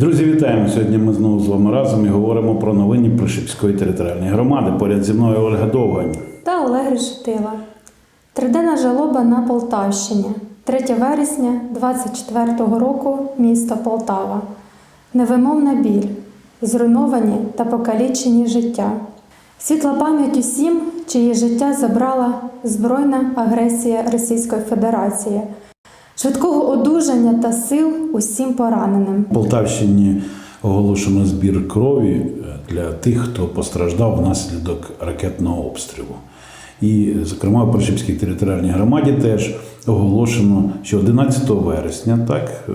Друзі, вітаємо! Сьогодні ми знову з вами разом і говоримо про новини Пришипської територіальної громади. Поряд зі мною Ольга Довгань. та Олег Решетила. Триденна жалоба на Полтавщині. 3 вересня 24-го року місто Полтава. Невимовна біль, зруйновані та покалічені життя. Світла пам'ять усім, чиї життя забрала збройна агресія Російської Федерації. Швидкого одужання та сил усім пораненим. В Полтавщині оголошено збір крові е, для тих, хто постраждав внаслідок ракетного обстрілу. І, зокрема, в Пришипській територіальній громаді теж оголошено, що 11 вересня, так, е,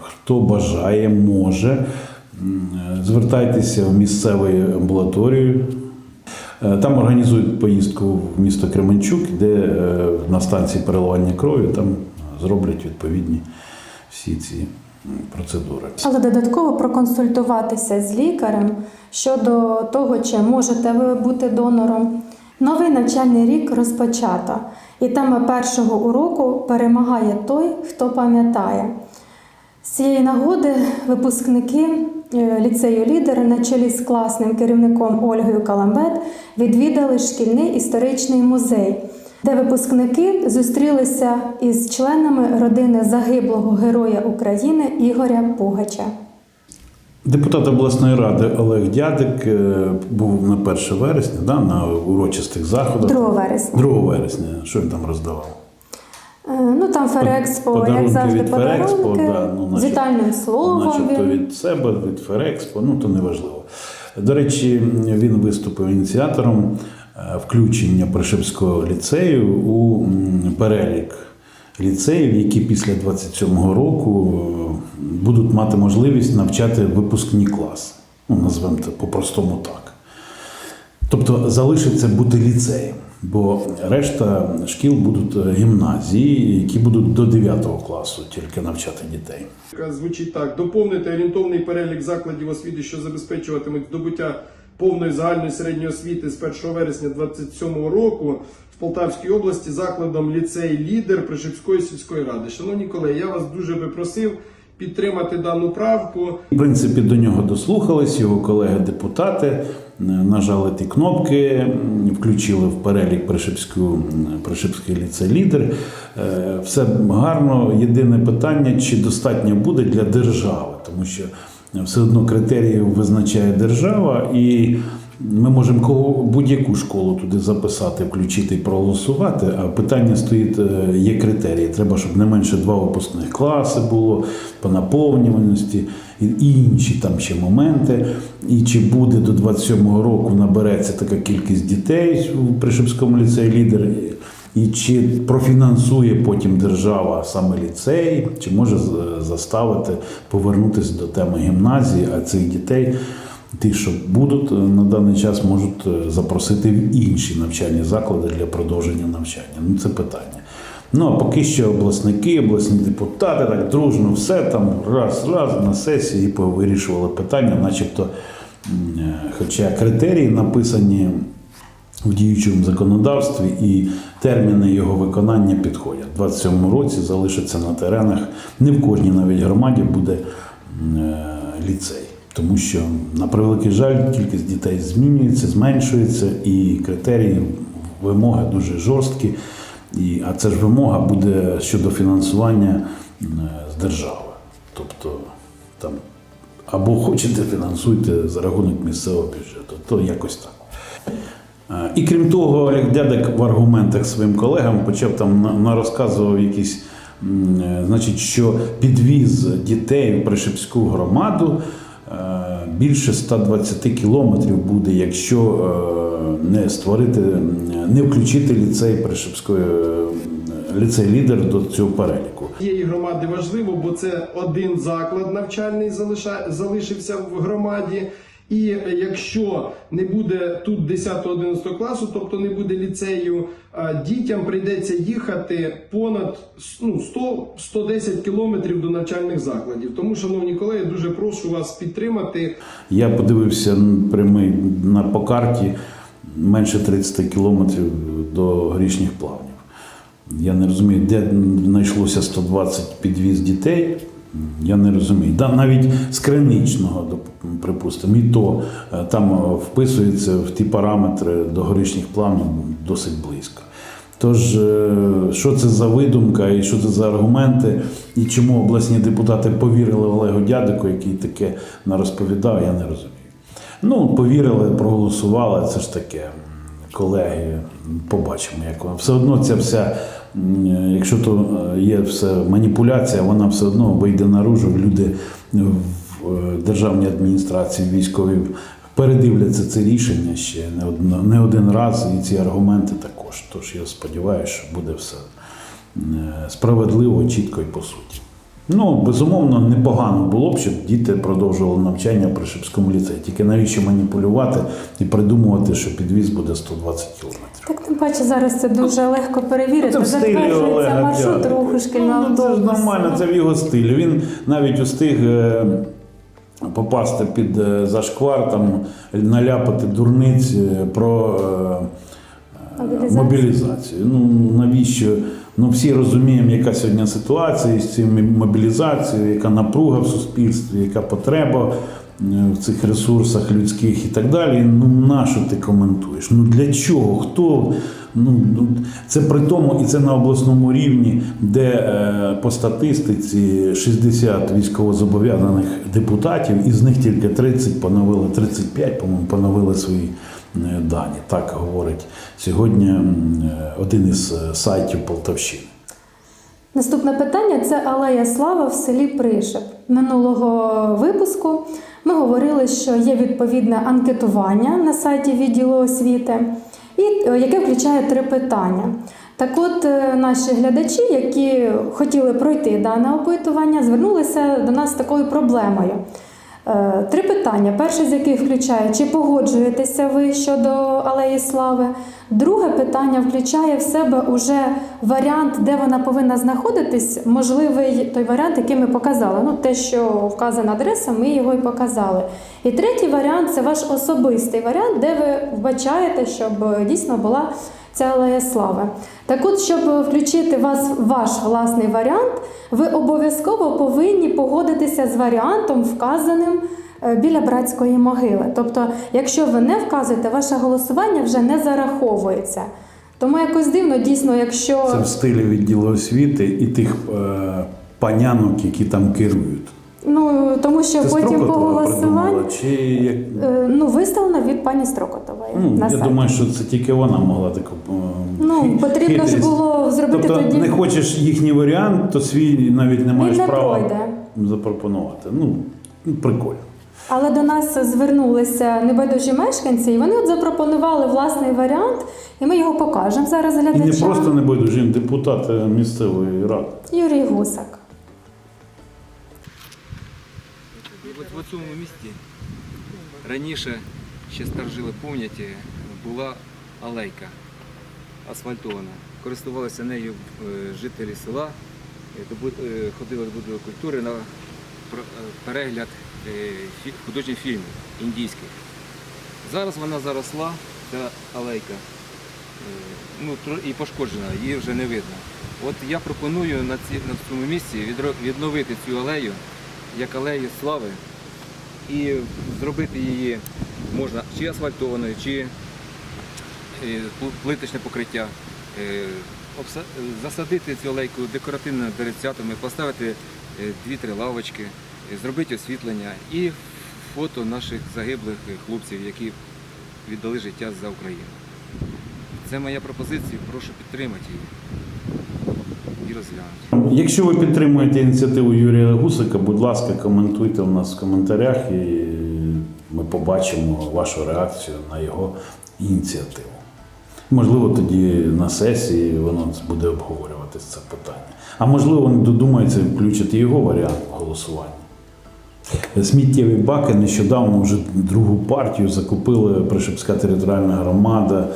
хто бажає, може, е, звертайтеся в місцеву амбулаторію. Там організують поїздку в місто Кременчук, де на станції переливання крові там зроблять відповідні всі ці процедури. Але додатково проконсультуватися з лікарем щодо того, чи можете ви бути донором. Новий навчальний рік розпочато, і тема першого уроку перемагає той, хто пам'ятає. З цієї нагоди випускники е, ліцею лідер на чолі з класним керівником Ольгою Каламбет відвідали шкільний історичний музей, де випускники зустрілися із членами родини загиблого героя України Ігоря Пугача. Депутат обласної ради Олег Дядик е, був на 1 вересня да, на урочистих заходах. 2 вересня. 2 вересня. Що він там роздавав? Е, Ну там Ферекспо, як завжди, від Ферекспо, подарунки да, ну, з наче- вітальним словом. Начебто він. від себе, від Ферекспо, ну то неважливо. До речі, він виступив ініціатором включення Пришипського ліцею у перелік ліцеїв, які після 27-го року е, будуть мати можливість навчати випускні класи. Ну, назвемо це по-простому так. Тобто залишиться бути ліцеєм, бо решта шкіл будуть е, гімназії, які будуть до 9 класу тільки навчати дітей. звучить так: доповнити орієнтовний перелік закладів освіти, що забезпечуватимуть здобуття повної загальної середньої освіти з 1 вересня 2027 року в Полтавській області закладом ліцей Лідер Пришипської сільської ради. Шановні колеги, я вас дуже би просив підтримати дану правку. В принципі, до нього дослухались його колеги-депутати, нажали ті кнопки, включили в перелік Пришипську, Пришипський ліцей лідер. Е, Все гарно. Єдине питання, чи достатньо буде для держави, тому що все одно критерії визначає держава, і ми можемо кого будь-яку школу туди записати, включити і проголосувати. А питання стоїть: е, є критерії. Треба, щоб не менше два випускних класи було по наповнюваності і інші там ще моменти. І чи буде до 27-го року набереться така кількість дітей у Пришипському ліцеї лідер. І чи профінансує потім держава саме ліцей, чи може заставити повернутися до теми гімназії, а цих дітей, ті, що будуть е, на даний час, можуть е, запросити в інші навчальні заклади для продовження навчання. Ну це питання. Ну а поки що обласники, обласні депутати так дружно все там раз, раз на сесії повирішували питання, начебто, е, хоча критерії написані в діючому законодавстві і терміни його виконання підходять. У 27 році залишиться на теренах. Не в кожній навіть громаді буде е, ліцей. Тому що, на превеликий жаль, кількість дітей змінюється, зменшується, і критерії, вимоги дуже жорсткі. І, а це ж вимога буде щодо фінансування з держави. Тобто там або хочете фінансуйте за рахунок місцевого бюджету, то якось так. Е, І крім того, Олег Дядик в аргументах своїм колегам почав там на- нарозказував якісь, е, значить, що підвіз дітей в Пришипську громаду е, більше 120 кілометрів буде, якщо не створити, не включити ліцей Пришипської е, ліцей лідер до цього переліку. Цієї громади важливо, бо це один заклад навчальний залишився в громаді. І е, якщо не буде тут 10-11 класу, тобто не буде ліцею, дітям прийдеться їхати понад ну, 100-110 кілометрів до навчальних закладів. Тому, шановні колеги, дуже прошу вас підтримати. Я подивився прямий на по карті менше 30 кілометрів до грішніх плавнів. Я не розумію, де знайшлося 120 підвіз дітей Я не розумію. Навіть з криничного, припустимо, і то е, там е, вписується в ті параметри до горішніх планів досить близько. Тож, е, що це за видумка і що це за аргументи, і чому обласні депутати повірили Олегу Дядику, який таке нарозповідав, я не розумію. Ну, повірили, проголосували, це ж таке. Колеги, побачимо, як воно. Все одно ця вся, якщо то е, є все маніпуляція, вона все одно вийде наружу. Люди в е, державній адміністрації військові передивляться це рішення ще не один, не один раз, і ці аргументи також. Тож я сподіваюся, що буде все е, справедливо, чітко і по суті. Ну, безумовно, непогано було б, щоб діти продовжували навчання при Шипському ліцеї. Тільки навіщо маніпулювати і придумувати, що підвіз буде 120 кілометрів. Так тим паче зараз це дуже легко перевірити. Це в стилі Затверджується Олега маршрут руху шкільного Ну, Це ж нормально, це в його стилі. Він навіть устиг е, попасти під е, зашквар, там, наляпати дурниць е, про Мобілізацію. мобілізацію. Ну навіщо? Ну всі розуміємо, яка сьогодні ситуація з цією мобілізацією, яка напруга в суспільстві, яка потреба е, в цих ресурсах людських і так далі. Ну на що ти коментуєш? Ну для чого? Хто? Ну ну, це при тому, і це на обласному рівні, де е, по статистиці 60 військовозобов'язаних депутатів, із них тільки 30 поновили, 35, по-моєму, поновили свої дані. Так говорить сьогодні е, один із е, сайтів Полтавщини. Наступне питання це Алея Слава в селі Пришеп. Минулого випуску ми говорили, що є відповідне анкетування на сайті відділу освіти, і е, яке включає три питання. Так от е, наші глядачі, які хотіли пройти дане опитування, звернулися до нас з такою проблемою. Е, Три питання. Перше з яких включає, чи погоджуєтеся ви щодо Алеї Слави. Друге питання включає в себе уже варіант, де вона повинна знаходитись, можливий той варіант, який ми показали. Ну, те, що вказана адреса, ми його і показали. І третій варіант це ваш особистий варіант, де ви вбачаєте, щоб е, дійсно була ця алея слави. Так от, щоб включити вас ваш власний варіант, ви обов'язково повинні погодитися з варіантом, вказаним е, біля братської могили. Тобто, якщо ви не вказуєте, ваше голосування вже не зараховується. Тому якось дивно, дійсно, якщо Це в стилі відділу освіти і тих е, панянок, які там керують. ну тому що Це потім по голосуванню? Чи е, ну виставлено від пані Строкотової Ну, на я сайті. думаю, що це тільки вона могла таку. Ну, потрібно ж хитрість. було зробити тобто, тоді. не хочеш їхній варіант, то свій навіть не маєш не права пройде. запропонувати. Ну, прикольно. Але до нас звернулися небайдужі мешканці, і вони от запропонували власний варіант, і ми його покажемо зараз І не просто небайдужі, він депутат е, місцевої ради. Юрій Гусак. І от в цьому місті раніше, ще старожили пам'яті, була алейка асфальтована. Користувалися нею е, жителі села, е, е, ходили до будинку культури на перегляд художніх фільмів індійських. Зараз вона заросла, ця алейка, ну, і пошкоджена, її вже не видно. От я пропоную на, ці, на цьому місці відновити цю алею як алею слави і зробити її можна чи асфальтованою, чи е, плиточне покриття. Е, Засадити цю алейку декоративними деревцятами, поставити е, дві-три лавочки, зробити освітлення і фото наших загиблих хлопців, які віддали життя за Україну. Це моя пропозиція, прошу підтримати її і розглянути. Якщо ви підтримуєте ініціативу Юрія Гусика, будь ласка, коментуйте у нас в коментарях, і побачимо вашу реакцію на його ініціативу. Можливо, тоді на сесії воно буде обговорюватися це питання. А можливо, вони додумаються і включать його варіант голосування. Сміттєві баки нещодавно вже другу партію закупили Пришепська територіальна громада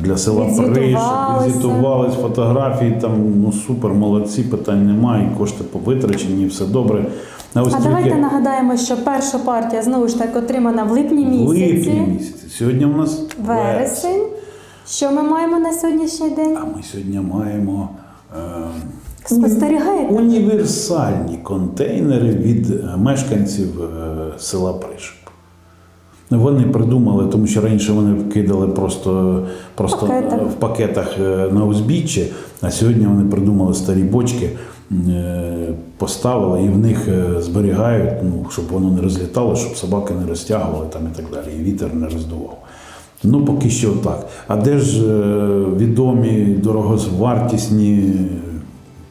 для села. Відзвітувалися. Відзвітувались фотографії, там ну супер, молодці, питань немає, кошти повитрачені, все добре. А ось А тільки давайте нагадаємо, що перша партія знову ж таки отримана в липні в липні місяці. Сьогодні у нас вересень. Що ми маємо на сьогоднішній день? А ми сьогодні маємо е, Спостерігаєте? Універсальні контейнери від е, мешканців е, села Пришип. Вони придумали, тому що раніше вони кидали просто, просто Пакетах. в пакетах е, на узбіччі, а сьогодні вони придумали старі бочки, е, поставили і в них е, зберігають, ну, щоб воно не розлітало, щоб собаки не розтягували там і так далі, і вітер не роздував. Ну, поки що так. А де ж е, відомі, дороговартісні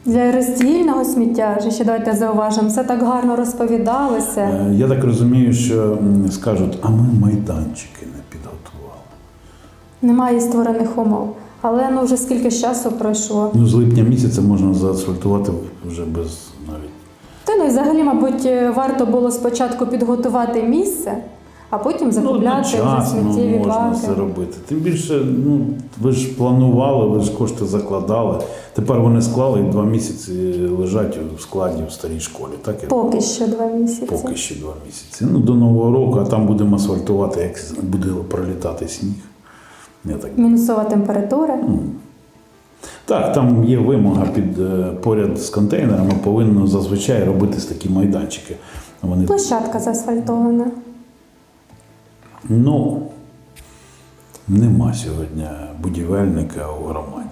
Для роздільного сміття, же ще давайте зауважимо, все так гарно розповідалося. Е, Я так розумію, що скажуть, а ми майданчики не підготували. Немає створених умов. Але ну вже скільки часу пройшло. Ну, з липня місяця можна заасфальтувати вже без навіть. Та ну і взагалі, мабуть, е, варто було спочатку підготувати місце, а потім закупляти вже Ну, одночасно сміттєві можна баки. це робити. Тим більше, ну ви ж планували, ви ж кошти закладали. Тепер вони склали і два місяці лежать у складі в старій школі. Так я Поки що два місяці. поки ще два місяці. Ну до нового року, а там будемо асфальтувати, як буде пролітати сніг. Я так Мінусова температура. Так, там є вимога під е, поряд з контейнерами, повинно зазвичай робитись такі майданчики. Вони Площадка заасфальтована. Ну нема сьогодні будівельника у громаді.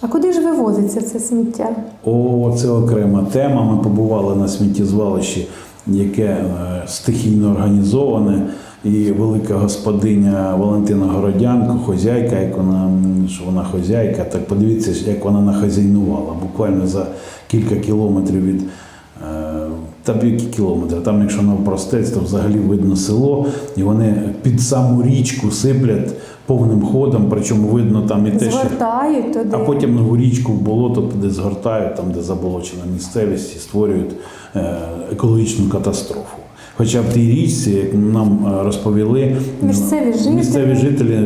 А куди ж вивозиться це сміття? О, це окрема тема. Ми побували на сміттєзвалищі, яке е, стихійно організоване. І велика господиня Валентина Городянко, хозяйка, як вона, що вона хозяйка, так подивіться, як вона нахазяйнувала. Буквально за кілька кілометрів від. Е, Та які кілометри, там, якщо навпростець, то взагалі видно село, і вони під саму річку сиплять повним ходом, причому видно там і те, що Згортають туди. а потім нову річку в болото туди згортають, там, де заболочена місцевість, і створюють е, екологічну катастрофу. Хоча в тій річці, як нам е, розповіли, Місцеві жителі. місцеві жителі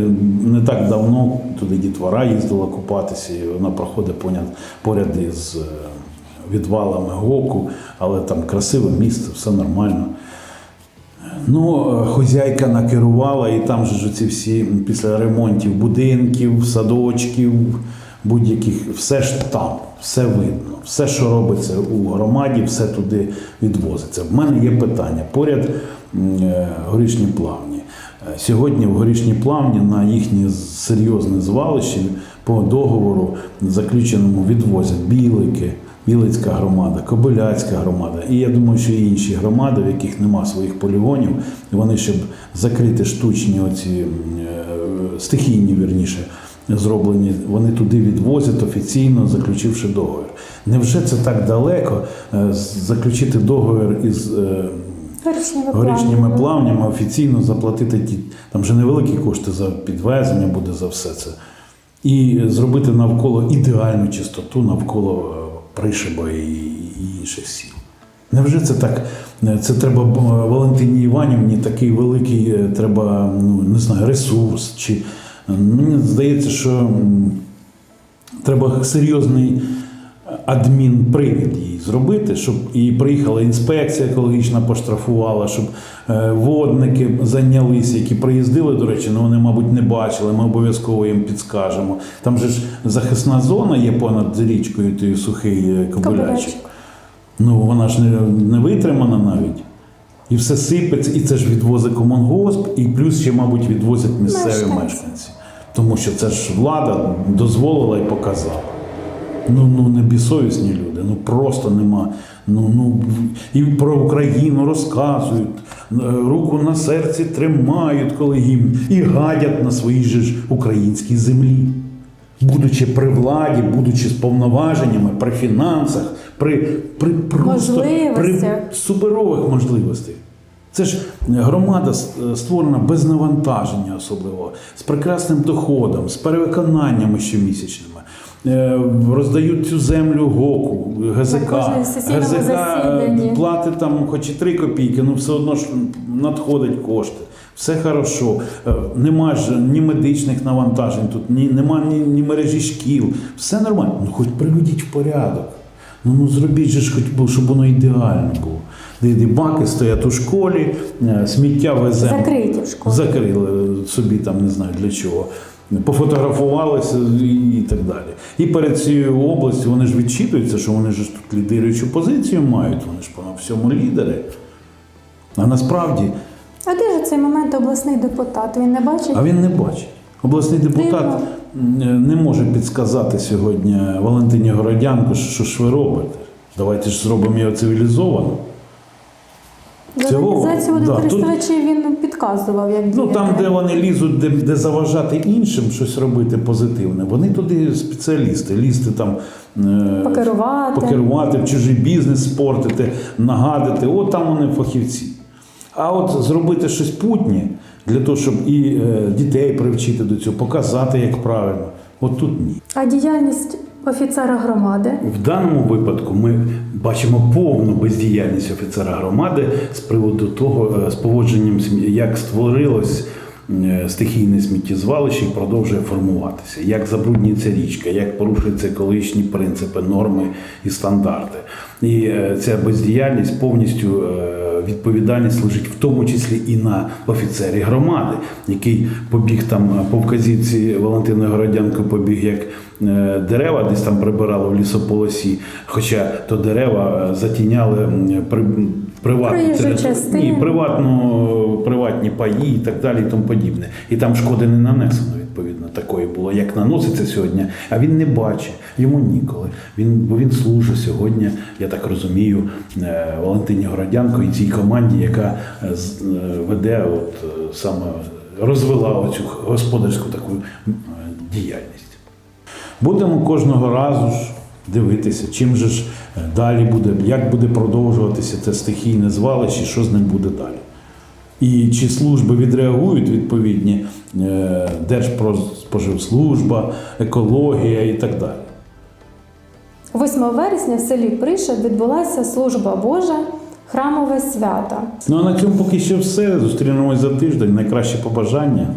не так давно туди дітвора їздила купатися, і вона проходить поряд, поряд із е, відвалами гоку, але там красиве місце, все нормально. Ну, хозяйка накерувала, і там ж ці всі після ремонтів будинків, садочків, будь-яких, все ж там, все видно, все, що робиться у громаді, все туди відвозиться. В мене є питання. Поряд е, горішні плавні. Е, Сьогодні в горішні плавні на їхнє серйозне звалище по договору заключеному відвозять білики. Білицька громада, Кобиляцька громада. І я думаю, що і інші громади, в яких нема своїх полігонів, вони, щоб закрити штучні оці е, стихійні, вірніше, зроблені, вони туди відвозять офіційно, заключивши договір. Невже це так далеко е, заключити договір із е, Горішніми горішніми плавнями. офіційно заплатити ті, там вже невеликі кошти за підвезення буде за все це. І зробити навколо ідеальну чистоту навколо Пришиба і, інших сіл. Невже це так? Е, Це треба е, Валентині Іванівні такий великий, е, треба, ну не знаю, ресурс. Чи мені здається, що треба серйозний адмінпривід їй зробити, щоб і приїхала інспекція екологічна, поштрафувала, щоб е, водники зайнялися, які приїздили, до речі, ну вони, мабуть, не бачили. Ми обов'язково їм підскажемо. Там же ж захисна зона є понад річкою, той сухий е. Кобилячик. Ну вона ж не, не витримана навіть. І все сипеться, і це ж відвозить комунгосп, і плюс ще, мабуть, відвозять місцеві Мешканці. мешканці. Тому що це ж влада дозволила і показала. Ну, ну не безсовісні люди, ну просто нема. Ну, ну, і про Україну розказують, е, руку на серці тримають, коли гімн, і гадять на своїй же ж українській землі. Будучи при владі, будучи з повноваженнями, при фінансах, при, при просто при суперових можливостей. Це ж громада створена без навантаження особливо, з прекрасним доходом, з перевиконаннями щомісячними. Е, Роздають цю землю ГОКу, ГЗК. ГЗК е, платить там хоч і 3 копійки, ну все одно ж надходять кошти. Все хорошо. Е, Нема ж ні медичних навантажень тут, ні, нема ні, ні мережі шкіл. Все нормально. Ну хоч приведіть в порядок. Ну, ну зробіть же ж хоч щоб воно ідеально було. Де, баки стоять у школі, сміття веземо. Закриті в школі. Закрили собі там, не знаю для чого. Пофотографувалися і, так далі. І перед цією областю вони ж відчитуються, що вони ж тут лідируючу позицію мають, вони ж по всьому лідери. А насправді, А де ж цей момент обласний депутат? Він не бачить? а він не бачить. Обласний депутат м, не може підсказати сьогодні Валентині Городянко, що, що ж ви робите. Давайте ж зробимо його цивілізовано. Організацію да, водокористувачів він підказував, як Ну там, де вони лізуть, де, де заважати іншим щось робити позитивне, вони туди спеціалісти, лізти там е, Покерувати. покерувати, в чужий бізнес спортити, нагадити. От там вони фахівці. А от зробити щось путнє для того, щоб і е, дітей привчити до цього, показати, як правильно. От тут ні. А діяльність офіцера громади? В даному випадку ми бачимо повну бездіяльність офіцера громади з приводу того, е, з поводженням, як створилось е, стихійне сміттєзвалище і продовжує формуватися, як забруднюється річка, як порушуються екологічні принципи, норми і стандарти. І е, ця бездіяльність повністю е, відповідальність лежить в тому числі і на офіцері громади, який побіг там е, по вказівці Валентини Городянко побіг як дерева, десь там прибирали в лісополосі, хоча то дерева затіняли при, приватну Проїжджу територію- частину. ні, приватну, приватні паї і так далі, і тому подібне. І там шкоди не нанесено, відповідно, такої було, як наноситься сьогодні, а він не бачить, йому ніколи. Він, бо він служить сьогодні, я так розумію, е, Валентині Городянко і цій команді, яка е, е, веде, от саме розвила оцю господарську таку діяльність. Будемо кожного разу ж дивитися, чим же ж далі буде, як буде продовжуватися це стихійне звалище, що з ним буде далі. І чи служби відреагують відповідні е, Держпродспоживслужба, екологія і так далі. 8 вересня в селі Приша відбулася служба Божа, храмове свято. Ну а на цьому поки що все. Зустрінемось за тиждень. Найкраще побажання.